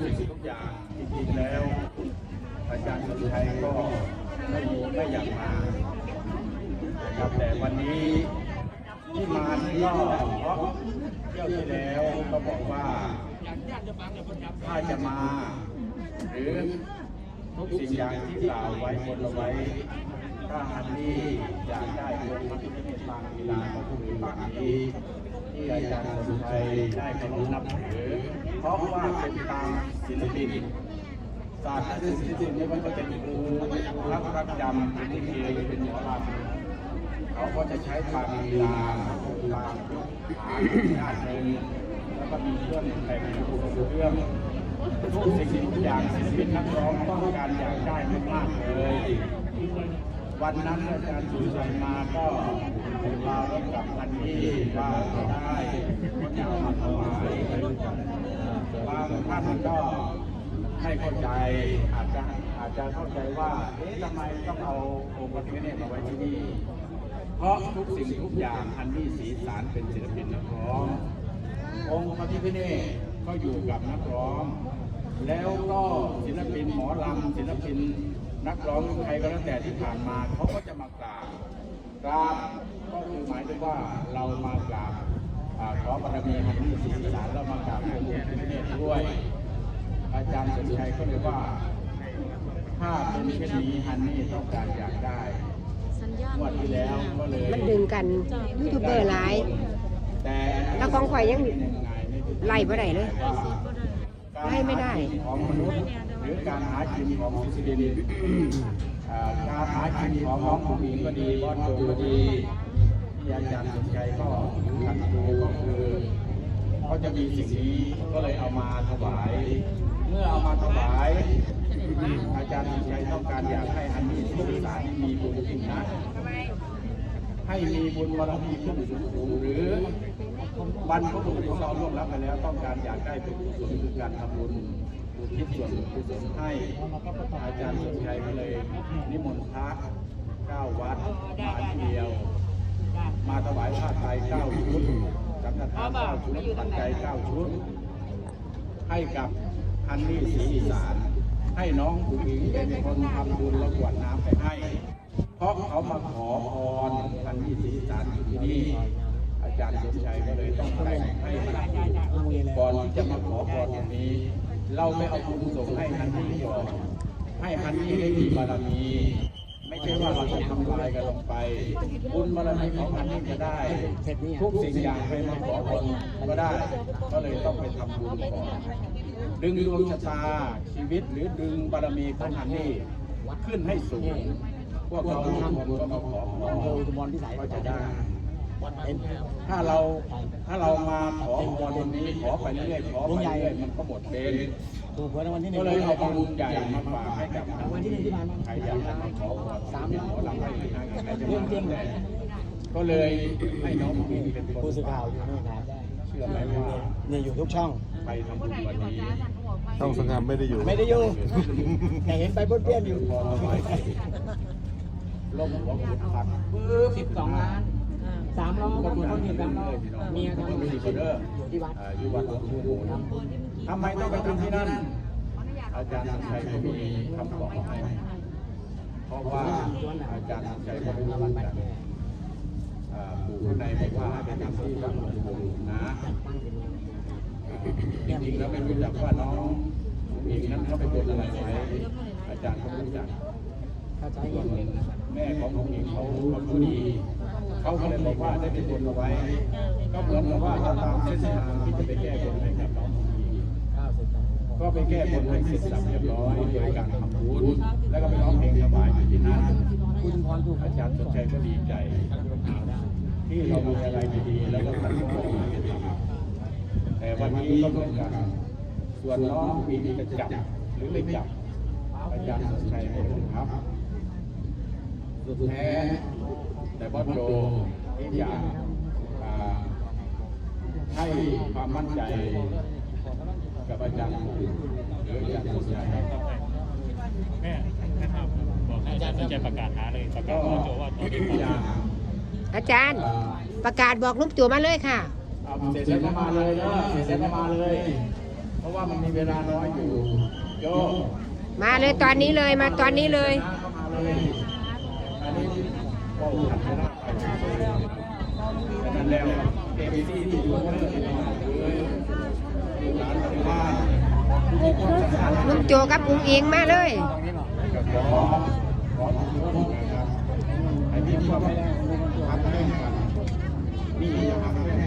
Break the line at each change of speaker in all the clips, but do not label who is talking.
สิ่งทุกอย่างจริงๆแล้ว อาจารย์สุชัยก็ไม่ไม่อยากมาครับแต่วันนี้ที่มานี่ก็เพราะเที่ยวที่แล้วก็บอกว่าถ้าจะมา หรือทุกสิ่งอย่างที่กล่าวไว้บนเอาไว้ถ้าอันนี้อยากได้ดวงพระพิฆเนศปางกีฬาก็คือปางนี้ ที่อาจารย์สุชัยได้เคารพนับถือ เพราะว่าเป็นตามศิลปินศาสตร์และศิลปินนี่มันก็เป็นครูรักรักจำเป็นที่เกเป็นหมอลำเขาก็จะใช้ปางกีฬาปางยกขาด้านหนึ่งแล้วก็มีเครื่องแต่งตัวเครื่องทุกสิ่งทุกอย่างศิลปินนักร้องต้องการอยากได้มากๆเลยวันนั้นอาจารย์สุชัยมาก็มารบกับพันที่ว่าได้จะเอามาถวาย บางท่านก็ไม่เข้าใจอาจจะอาจจะเข้าใจว่าเอ๊ะทำไมต้องเอาองค์พระพิฆเนศมาไว้ที่นี่ เพราะทุกสิ่งทุกอย่างอันนี้สีสารเป็นศิลปินนักร้ององค์พระพิฆเนศก็อยู่กับนักร้อง แล้วก็ศิลปินหมอลำศิลปินนักร้องใครก็แล้วแต่ที่ผ่านมาเขาก็จะมากราบกราบก็คือหมายถึงว่าเรามากราบ ขอบารมีฮันนี่ศรีสารแล้วมากราบองค์พระพิฆเนศด้วย อาจารย์สมชัยก็เลยว่า ถ้าเป็นเช่นนี้ฮันนี่ต้องการอยากได้
สัญญาณ
งวดที่แล้วก็เลย
มันดึงกันยูทูบเบอร์หลาย
แต่
แล้วของข่อยยังไล่บ่ได้เลย
การ
ไล่ไม่ได้
หากินของมนุษย์หรือการหากินของศิลปินอ่าการหากินของน้องผู้หญิงก็ดีบอสโจก็ดีที่อาจารย์สนใจก็ขันดูก็คือเขาจะมีสิ่งนี้ก็เลยเอามาถวาย เมื่อเอามาถวาย อาจารย์สนใจต้องการอยากให้อันนี้สื่อสารมีบุญคุณนะให้มีบุญบารมีขึ้นสูงหรือบรรพบุรุษของเราล่วงลับไปแล้ว ต้องการอยากได้เป็นกุศลคือการทำบุญอุญทิศส่วนกุศลให้อาจารย์สนชัยก็เลย นิมนต์พระเก้าวัดมาทีเดียว มาถวายผ้าไตรเก้าชุดสังฆทานเก้าชุดปัจจัยเก้าชุด ให้กับฮันนี่ศรีอีสาน ให้น้องผู้หญิงเป็นคนทำบุญแล้วกรวดน้ำไปให้ เพราะเขามาขอพรฮันนี่ศรีอีสานอยู่ที่นี่อาจารย์สมชัยก็เลยต้องแต่งให้ก่อนที่จะมาขอพรตรงนี้ เราไม่เอาบุญส่งให้ฮันนี่ก่อนให้ฮันนี่ได้มีบารมี ไม่ใช่ว่าเราจะทำลายกันลงไปบุญบารมีของฮันนี่จะได้ ทุกสิ่งอย่างไปมาขอพรก็ได้ ก็เลยต้องไปทำบุญก่อนดึงดวงชะตาชีวิตหรือดึงบารมีของฮันนี่ขึ้นให้สูง พวกเราทุกคนก็มาขอพรก็จะได้ถ้าเราถ้าเรามาขอพรตรงนี้ขอไปเรื่อยๆขอไปเรื่อยมันก็หมดเป็น
ถูกหวยรางวัลที่หนึ่
ก็
ง
เลยเอาบุญใหญ่มาฝากให้กับ
รางวัลที่หนึ่งที่ผ่านมา
ใครอยากจะมาขอพรสามหมอลำให้ทางใครจะ
เรื่อ
มาง
จริง
แต่ก็เลยให้น้องผู้หญิงเป็นคน
ผู้สื่อข่าวอยู่นี่ครับ
เชื่อไหมว่า
เนี่ยอยู่ทุกช่อง
ไปทำบุญวันนี้
ช่องสงครามไม่ได้อยู่
ไม่ได้อยู่แต่เห็นไปเพื่อนๆอยู่
พอเราไปลมหัวขุดผักปึ๊บ
สิบสองล้าน สามล้อ
ก็
ก็
คุ
คุณณ
ต้
ต้
อ
องง
เห็
เห็
น
น
กั
กันน
เล
เนาะ
ยพี่น้อง
เมีย
ทำ
ที่วัด
อยู่วัดหลวงปู่ทำไมต้องไปทำที่นั่น อาจารย์สัญชัยก็มีคำตอบให้เพราะว่าอาจารย์สัญชัยก็รู้กันอ่าปู่ข้างในบอกว่าให้ไปทำที่วัดหลวงปู่นะจริงๆแล้วไม่รู้จักว่าน้องผู้หญิงนั้นเขาไปบนอะไรไว้อาจารย์เขารู้จัก
เข้าใจ
ส่วนแม่ของผู้หญิงเขาเขารู้ดีเขาก็เลยบอกว่าได้ไปบนเอาไว้ ก็เหมือนกับว่าตามเส้นทางที่จะไปแก้บนให้กับน้องผู้หญิง
เก้าสิบ
ก็ไปแก้บนให้เสร็จสับเรียบร้อยโดยการทำบุญแล้วก็ไปร้องเพลงถวายอยู่ที่นั่น
คุณพรถูก
อาจารย์สนใจก็ดีใจ ที่เรามีอะไรดีๆแล้วก็ตั้งใจทำแต่วันนี้ก็ต้องการส่วนน้องมีจะจับหรือไม่จับอาจารย์สนใจไม่รู้ครับ แท้แต่บอสโจที่อยากอ่าให้ความมั่นใจกับอาจารย์หรืออาจารย์สนใจ
แม่นะครับบอกให้อาจารย์สนใจประกาศหาเลยประกาศว่าโจว่าตอนนี้
อยาก
อาจารย์ประกาศบอกลุงตู่มาเลยค่ะ
เอาเสร็จแล้วก็มาเลยนะเสร็จแล้วก็มาเลย เพราะราะว่ามันมีเวลาน้อยอยู่โย
มาเลยตอนนี้เลยมาตอนนี้เลย
เข้ามาเลยอันนี้ ก็ขัดไม่ได้ไปนั่นแล้วเอฟซีที่อยู่เพื่อนที่มาเลยอยู่ร้านปฏิบัติที่มีความสำคัญ
ลุงโจกับอุ้งอิงมาเลย
ขอขอทุกคนนะครับให้มีความรักแม่นนี่ยังรักแม่น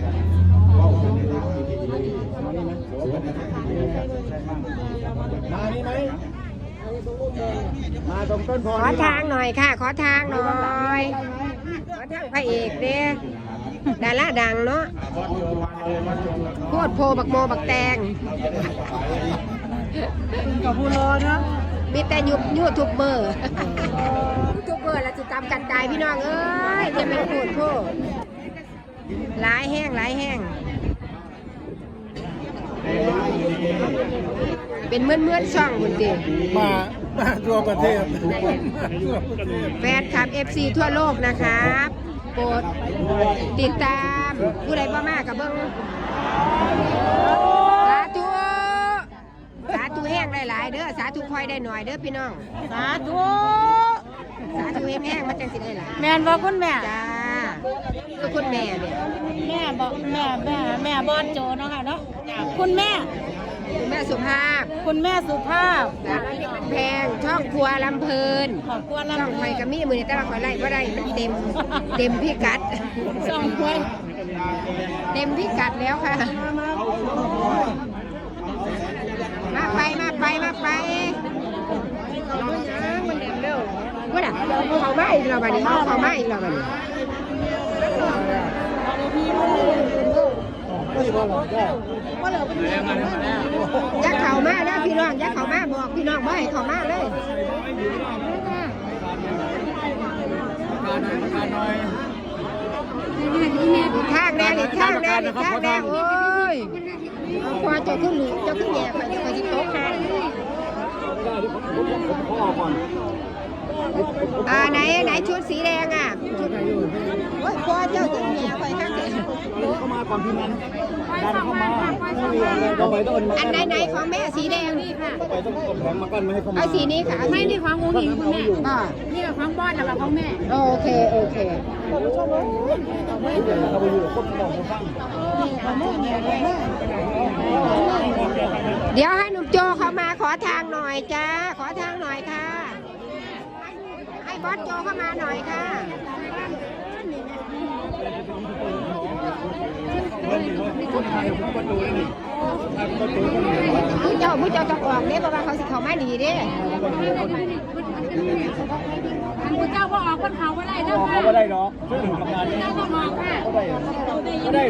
เว้ากันในทางที่ดีมานี่ไหมโสกันในทางที่ดีกันใช่บ้างมานี่ไหม มาตรงต้นโพ
ขอทางหน่อยค่ะ ขอทางหน่อย ขอทางพระเอกเด้ดาราดังเนาะ
วัดโยมาเลยวัดโยกับ
โคตรโพบักโมบักแตง
กับผู้รอนะ
มีแต่ยุบยูทูบเบอร์ยูทูบเบอร์แล้วจะจำกันตายพี่น้องเอ้ยจะเป็นโคตรโพหลายแห้งหลายแห้ง เป็นเมื่อนเมื่อนๆช่องคุณติ
มามาทั่วประเทศทั่วประเทศ
แฟนคลับ FC ทั่วโลกนะครับโปรดติดตามผู้ใดบ่มากกับเบิ้งสาธุสาธุแห้งหลายๆเด้อสาธุคอยได้หน่อยเด้อพี่น้อง
สาธุ
สาธุแห้งๆมันจังสิได้หลาย
แม่นบอกคุณแม่
จ้าคือคุณแม่เนี่ย
แม่บอกแม่แม่แม่บอดโจเนาะค่ะเนาะคุณแม่
คุณแม่สุภาพ
คุณแม่สุภาพ
สารพิษแพงช่องครัวลำเพลิน
ขอบคุณ
ช่อง
ลำ
ไฟกระมี่มือนี่แต่ละคอยไล่ก็ได้มันเต็มเต็มพิกัด
ช่องควย
เต็มพิกัดแล้วค่ะ มาไปมาไปมาไปมันเร็วเร็วว่าน่ะเขามาอีกแล้วบัดนี้เขามาอีกแล้วบัดนี้ ยักเขามาแล้วพี่น้องยักเขามาบอกพี่น้องบ่ให้เขามาเลยอีกข้างแดงอีกข้างแดงอีกข้างแดงโอ้ยเอาพอเจ้าขึ้นหลุเจ้าขึ้นแย่ไปเจ้าก็สิตกค่ะอ่าไหนไหนชุดสีแดงอะโอ้ยพอเจ้าขึ้นแย่ไปข้างแดง
เข้ามาก่อนพี่นั้นดันเข้ามาเราไปต้อง
อันไหนไหนของแม่สีแดงนี่ค่ะ
ไปต้องกดแข็งมากั้นไม่ให้เข้ามา
เอาสีนี้ค่ะ
ไม่นี่ขององค์หญิงคุณแม่
ก็
นี่กับของบอดกับของแม่
โอเคโอเค
เราไปอยู่กับคนบอกเขาฟัง
เดี๋ยวให้หนุ่มโจเข้ามาขอทางหน่อยจ้าขอทางหน่อยค่ะ ให้บอสโจเข้ามาหน่อยค่ะ ผู้เจ้าผู้เจ้าต้องออกเด้เพราะว่าเขาสิเขามาดีเด้
อันผู้เจ้าก็ออกคนเขาก็ได้เด้อ
บอก
ค่ะ
เขาไม่ได้หรอกช่วยหนึ่งทำงานนี้
เจ้าก็ออกค่ะ
ก็ได้